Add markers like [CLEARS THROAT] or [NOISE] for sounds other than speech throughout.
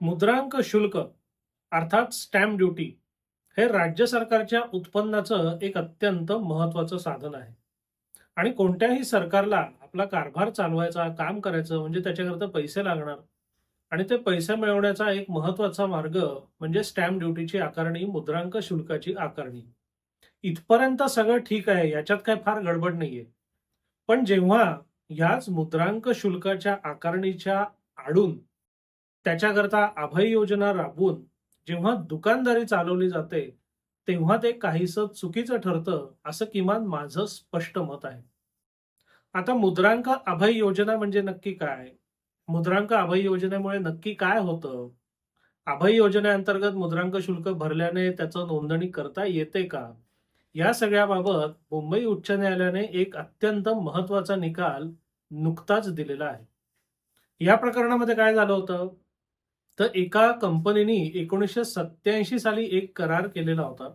मुद्रांक शुल्क अर्थात स्टॅम्प ड्युटी हे राज्य सरकारच्या उत्पन्नाचं एक अत्यंत महत्वाचं साधन आहे. आणि कोणत्याही सरकारला आपला कारभार चालवायचा काम करायचं म्हणजे त्याच्याकरता पैसे लागणार आणि ते पैसे मिळवण्याचा एक महत्त्वाचा मार्ग म्हणजे स्टॅम्प ड्युटीची आकारणी मुद्रांक शुल्काची आकारणी. इथपर्यंत सगळं ठीक आहे याच्यात काय फार गडबड नाहीये. पण जेव्हा ह्याच मुद्रांक शुल्काच्या आकारणीच्या आडून त्याच्याकरता अभय योजना राबवून जेव्हा दुकानदारी चालवली जाते तेव्हा ते काहीसं चुकीचं ठरतं असं किमान माझं स्पष्ट मत आहे. आता मुद्रांक अभय योजना म्हणजे नक्की काय? मुद्रांक अभय योजनेमुळे नक्की काय होतं? अभय योजनेअंतर्गत मुद्रांक शुल्क भरल्याने त्याचं नोंदणी करता येते का? या सगळ्याबाबत मुंबई उच्च न्यायालयाने एक अत्यंत महत्त्वाचा निकाल नुकताच दिलेला आहे. या प्रकरणामध्ये काय झालं होतं? तर एका कंपनीने एकोणीसशे सत्याऐंशी साली एक करार केलेला होता.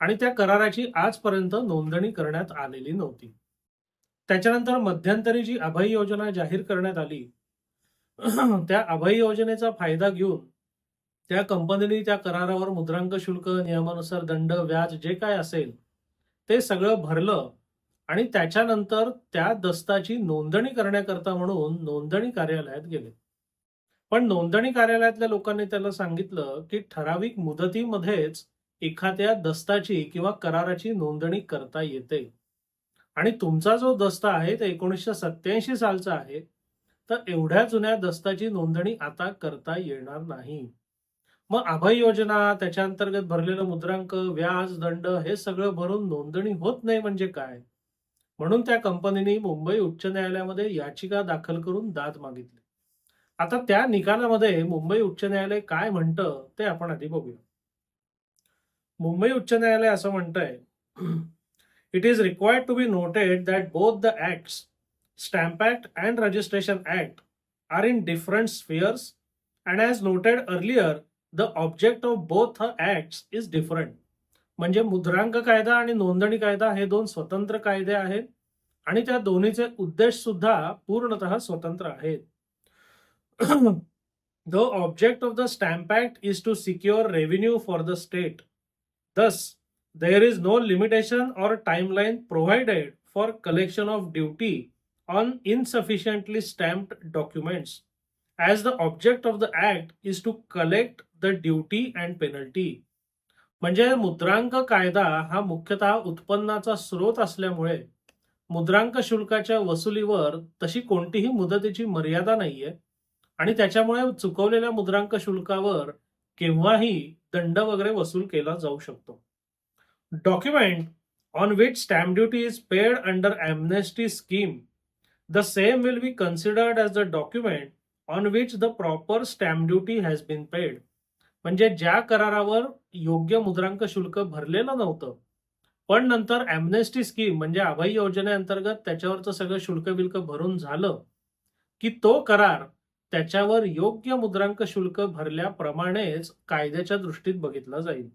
आणि त्या कराराची आजपर्यंत नोंदणी करण्यात आलेली नव्हती. त्याच्यानंतर मध्यंतरी जी अभय योजना जाहीर करण्यात आली त्या अभय योजनेचा फायदा घेऊन त्या कंपनीने त्या करारावर मुद्रांक शुल्क नियमानुसार दंड व्याज जे काय असेल ते सगळं भरलं आणि त्याच्यानंतर त्या दस्ताची नोंदणी करण्याकरता म्हणून नोंदणी कार्यालयात गेले. पण नोंदणी कार्यालयातल्या लोकांनी त्याला सांगितलं की ठराविक मुदतीमध्येच एखाद्या दस्ताची किंवा कराराची नोंदणी करता येते. आणि तुमचा जो दस्ता आहे तो एकोणीसशे सत्याऐंशी सालचा आहे तर एवढ्या जुन्या दस्ताची नोंदणी आता करता येणार नाही. मग अभय योजना त्याच्या अंतर्गत भरलेलं मुद्रांक व्याज दंड हे सगळं भरून नोंदणी होत नाही म्हणजे काय? म्हणून त्या कंपनीने मुंबई उच्च न्यायालयामध्ये याचिका दाखल करून दाद मागितली. आता त्या निकालामध्ये मुंबई उच्च न्यायालय काय म्हणतं ते आपण आधी बघूया. मुंबई उच्च न्यायालय असं म्हणतंय it is required to be noted that both the act stamp act and registration act are in different spheres and as noted earlier the object of both acts is different म्हणजे मुद्रांक कायदा आणि नोंदणी कायदा हे दोन स्वतंत्र कायदे आहेत आणि त्या दोन्हीचे उद्देश सुद्धा पूर्णतः स्वतंत्र आहेत. The object of the Stamp Act is to secure revenue for the state. Thus, there is no limitation or timeline provided for collection of duty on insufficiently stamped documents, as the object of the Act is to collect the duty and penalty. म्हणजे मुद्रांक कायदा हा मुख्यतः उत्पन्नाचा स्रोत असल्यामुळे मुद्रांक शुल्काच्या वसुलीवर तशी कोणतीही मुदतीची मर्यादा नाहीये आणि त्याच्यामुळे चुकवलेल्या मुद्रांक शुल्कावर केव्हाही दंड वगैरे वसूल केला जाऊ शकतो. Document on which stamp duty is paid under amnesty scheme the same will be considered as the document on which the proper stamp duty has been paid म्हणजे ज्या करारावर योग्य मुद्रांक शुल्क भरलेलं नव्हतं पण नंतर एमनेस्टी स्कीम म्हणजे अभय योजनेअंतर्गत त्याच्यावरचं सगळं शुल्क बिल्क भरून झालं की तो करार त्याच्यावर योग्य मुद्रांक शुल्क भरल्याप्रमाणेच कायद्याच्या दृष्टीत बघितला जाईल.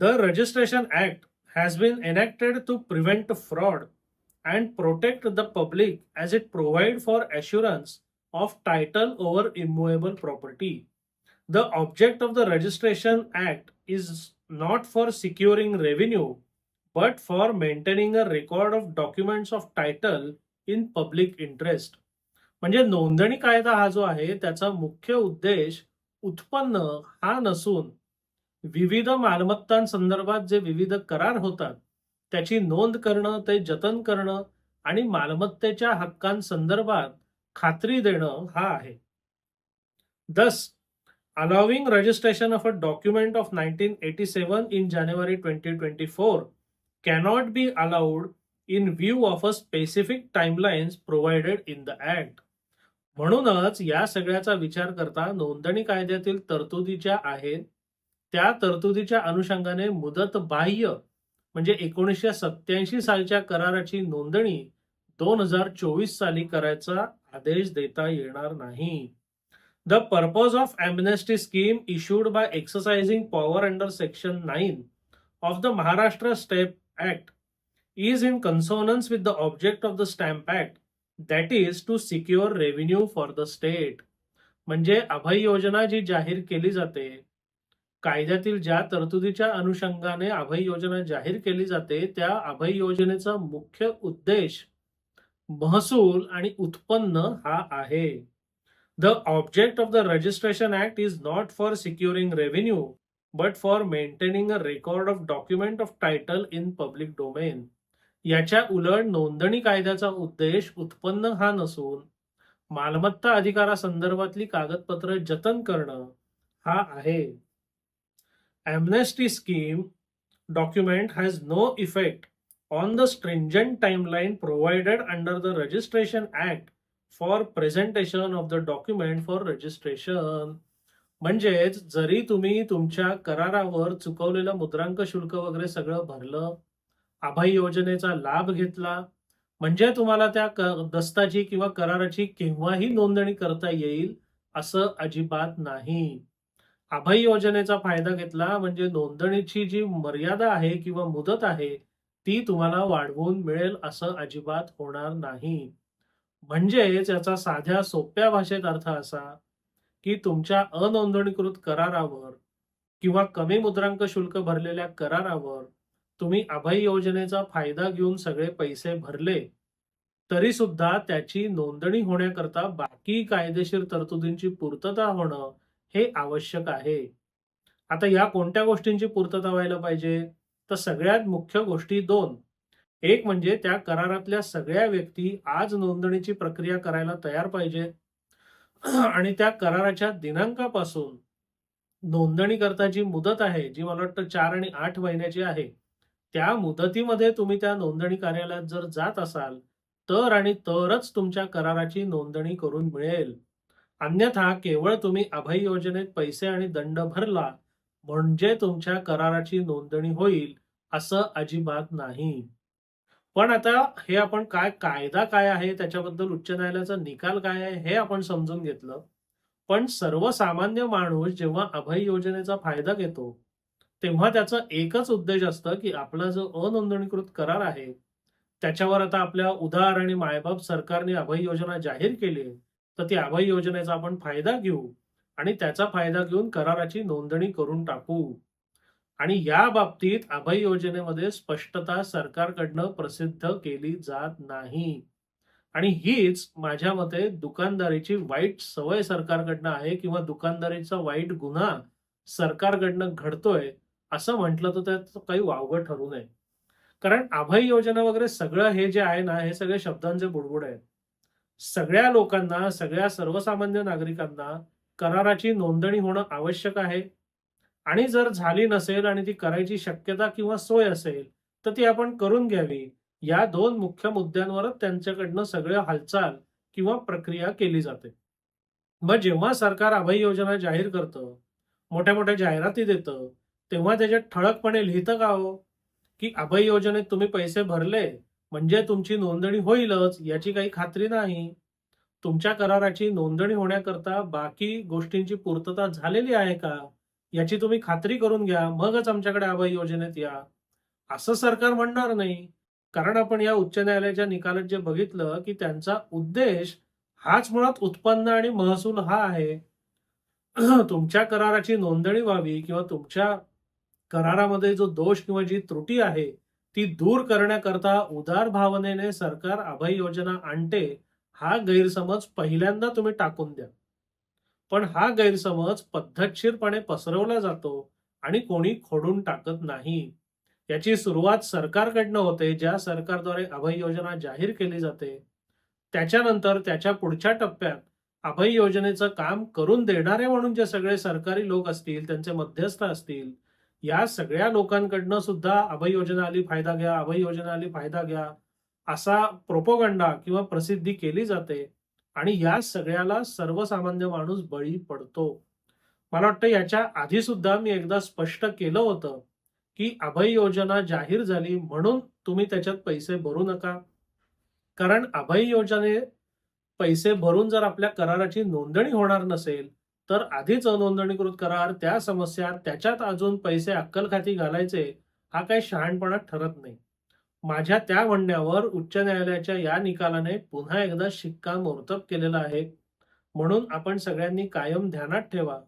The registration act has been enacted to prevent fraud and protect the public as it provide for assurance of title over immovable property the object of the registration act is not for securing revenue but for maintaining a record of documents of title in public interest म्हणजे नोंदणी कायदा हा जो आहे त्याचा मुख्य उद्देश उत्पन्न हा नसून विविध मालमत्तांसंदर्भात जे विविध करार होतात त्याची नोंद करणं ते जतन करणं आणि मालमत्तेच्या हक्कांसंदर्भात खात्री देणं हा आहे. Thus allowing registration of a document of nineteen eighty seven in January twenty twenty four cannot be allowed in view of a specific timelines provided in the act म्हणूनच या सगळ्याचा विचार करता नोंदणी कायद्यातील तरतुदीच्या आहेत त्या तरतुदीच्या अनुषंगाने मुदत बाह्य म्हणजे एकोणीसशे सत्याऐंशी सालच्या कराराची नोंदणी दोन हजार चोवीस साली करायचा आदेश देता येणार नाही. The purpose of amnesty scheme issued by exercising power under section nine of the Maharashtra stamp act is in consonance with the object of the stamp act that is to secure revenue for the state म्हणजे अभय योजना जी जाहीर केली जाते, कायद्यातील ज्या तरतुदीच्या अनुषंगाने अभय योजना जाहीर केली जाते, त्या अभय योजनेचा मुख्य उद्देश महसूल आणि उत्पन्न हा आहे. The object of the registration act is not for securing revenue but for maintaining a record of document of title in public domain. याच्या उलट नोंदणी कायद्याचा उद्देश उत्पन्न हा नसून मालमत्ता अधिकारा संदर्भातली कागदपत्र जतन करणं हा आहे. Amnesty scheme document has no effect on the stringent time line provided under the registration act for presentation of the document for registration म्हणजेच जरी तुम्ही तुमच्या करारावर चुकवलेलं मुद्रांक शुल्क वगैरे सगळं भरलं अभय योजनेचा लाभ घेतला. म्हणजे तुम्हाला त्या दस्ताची किंवा कराराची केव्हाही नोंदणी करता येईल असं अजिबात नाही. अभय योजनेचा फायदा घेतला म्हणजे नोंदणीची जी मर्यादा आहे किंवा मुदत आहे ती तुम्हाला वाढवून मिळेल असं अजिबात होणार नाही. म्हणजेच याचा साध्या सोप्या भाषेत अर्थ असा की तुमच्या अनोंदणीकृत करारावर किंवा कमी मुद्रांक शुल्क भरलेल्या करारावर तुम्ही अभय योजनेचा फायदा घेऊन सगळे पैसे भरले तरी सुद्धा त्याची नोंदणी होण्याकरता बाकी कायदेशीर तरतुदींची पूर्तता होणं हे आवश्यक आहे. आता या कोणत्या गोष्टींची पूर्तता व्हायला पाहिजे? तर सगळ्यात मुख्य गोष्टी दोन. एक म्हणजे त्या करारातल्या सगळ्या व्यक्ती आज नोंदणीची प्रक्रिया करायला तयार पाहिजेत आणि त्या कराराच्या दिनांकापासून नोंदणी करता जी मुदत आहे जी मला वाटतं चार आणि आठ महिन्याची आहे. त्या मुदतीमध्ये तुम्ही त्या नोंदणी कार्यालयात जर जात असाल तर आणि तरच तुमच्या कराराची नोंदणी करून मिळेल. अन्यथा केवळ तुम्ही अभय योजनेत पैसे आणि दंड भरला म्हणजे तुमच्या कराराची नोंदणी होईल असं अजिबात नाही. पण आता हे आपण काय कायदा काय आहे त्याच्याबद्दल उच्च न्यायालयाचा निकाल काय आहे हे आपण समजून घेतलं. पण सर्वसामान्य माणूस जेव्हा अभय योजनेचा फायदा घेतो तेव्हा त्याचा एकच उद्देश असतं की आपला जो अनोंदणीकृत करार आहे त्याच्यावर आता आपल्या उधार आणि मायबाप सरकारने अभय योजना जाहीर केली तर ती अभय योजनेचा आपण फायदा घेऊ आणि त्याचा फायदा घेऊन कराराची नोंदणी करून टाकू. आणि या बाबतीत अभय योजनेमध्ये स्पष्टता सरकारकडनं प्रसिद्ध केली जात नाही. आणि हीच माझ्या मते दुकानदारीची वाईट सवय सरकारकडनं आहे किंवा दुकानदारीचा वाईट गुन्हा सरकारकडनं घडतोय असं म्हटलं तर त्यात काही वावगं ठरू नये. कारण अभय योजना वगैरे सगळं हे जे आहे ना हे सगळे शब्दांचे बुडबुड आहेत. सगळ्या लोकांना सगळ्या सर्वसामान्य नागरिकांना कराराची नोंदणी होणं आवश्यक आहे. आणि जर झाली नसेल आणि ती करायची शक्यता किंवा सोय असेल तर ती आपण करून घ्यावी. या दोन मुख्य मुद्द्यांवरच त्यांच्याकडनं सगळं हालचाल किंवा प्रक्रिया केली जाते. मग जेव्हा सरकार अभय योजना जाहीर करतं मोठ्या मोठ्या जाहिराती देतं तेव्हा त्याच्यात ठळकपणे लिहितं का हो? की अभय योजनेत तुम्ही पैसे भरले म्हणजे तुमची नोंदणी होईलच याची काही खात्री नाही. तुमच्या कराराची नोंदणी होण्याकरता बाकी गोष्टींची पूर्तता झालेली आहे का? याची तुम्ही खात्री करून घ्या मगच आमच्याकडे अभय योजनेत या. असं सरकार म्हणणार नाही. कारण आपण या उच्च न्यायालयाच्या निकालात जे बघितलं की त्यांचा उद्देश हाच मुळात उत्पन्न आणि महसूल हा आहे. [CLEARS THROAT] तुमच्या कराराची नोंदणी व्हावी किंवा तुमच्या करारामध्ये जो दोष किंवा जी त्रुटी आहे ती दूर करण्याकरता उदार भावनेने सरकार अभय योजना आणते हा गैरसमज पहिल्यांदा तुम्ही टाकून द्या. पण हा गैरसमज पद्धतशीरपणे पसरवला जातो आणि कोणी खोडून टाकत नाही. याची सुरुवात सरकारकडनं होते ज्या सरकारद्वारे अभय योजना जाहीर केली जाते. त्याच्यानंतर त्याच्या पुढच्या टप्प्यात अभय योजनेचं काम करून देणारे म्हणून जे सगळे सरकारी लोक असतील त्यांचे मध्यस्थ असतील या सगळ्या लोकांकडनं सुद्धा अभय योजना आली फायदा घ्या अभय योजना आली फायदा घ्या असा प्रोपोगंडा किंवा प्रसिद्धी केली जाते आणि या सगळ्याला सर्वसामान्य माणूस बळी पडतो. मला वाटतं याच्या आधी सुद्धा मी एकदा स्पष्ट केलं होतं की अभय योजना जाहीर झाली म्हणून तुम्ही त्याच्यात पैसे भरू नका. कारण अभय योजने पैसे भरून जर आपल्या कराराची नोंदणी होणार नसेल तर आधीच अनोंदणीकृत करार त्या समस्या त्याच्यात अजून पैसे अक्कलखाती घालायचे हा काही शहाणपणा ठरत नाही. माझ्या त्या म्हणण्यावर उच्च न्यायालयाच्या या निकालाने पुन्हा एकदा शिक्कामोर्तब केलेला आहे. म्हणून आपण सगळ्यांनी कायम ध्यानात ठेवा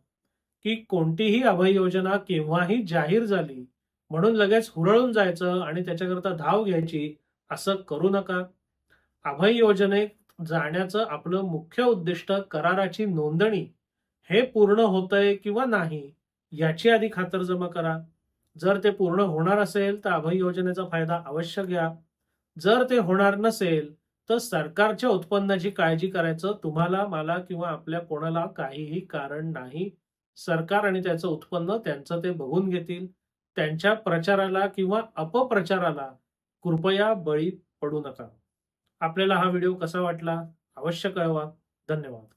की कोणतीही अभय योजना केव्हाही जाहीर झाली म्हणून लगेच हुरळून जायचं आणि त्याच्याकरता धाव घ्यायची असं करू नका. अभय योजनेत जाण्याचं आपलं मुख्य उद्दिष्ट कराराची नोंदणी हे पूर्ण होतंय किंवा नाही याची आधी खातरजमा करा. जर ते पूर्ण होणार असेल तर अभय योजनेचा फायदा अवश्य घ्या. जर ते होणार नसेल तर सरकारच्या उत्पन्नाची काळजी करायचं तुम्हाला मला किंवा आपल्या कोणाला काहीही कारण नाही. सरकार आणि त्याचं उत्पन्न त्यांचं ते बघून घेतील. त्यांच्या प्रचाराला किंवा अपप्रचाराला कृपया बळी पडू नका. आपल्याला हा व्हिडिओ कसा वाटला अवश्य कळवा. धन्यवाद.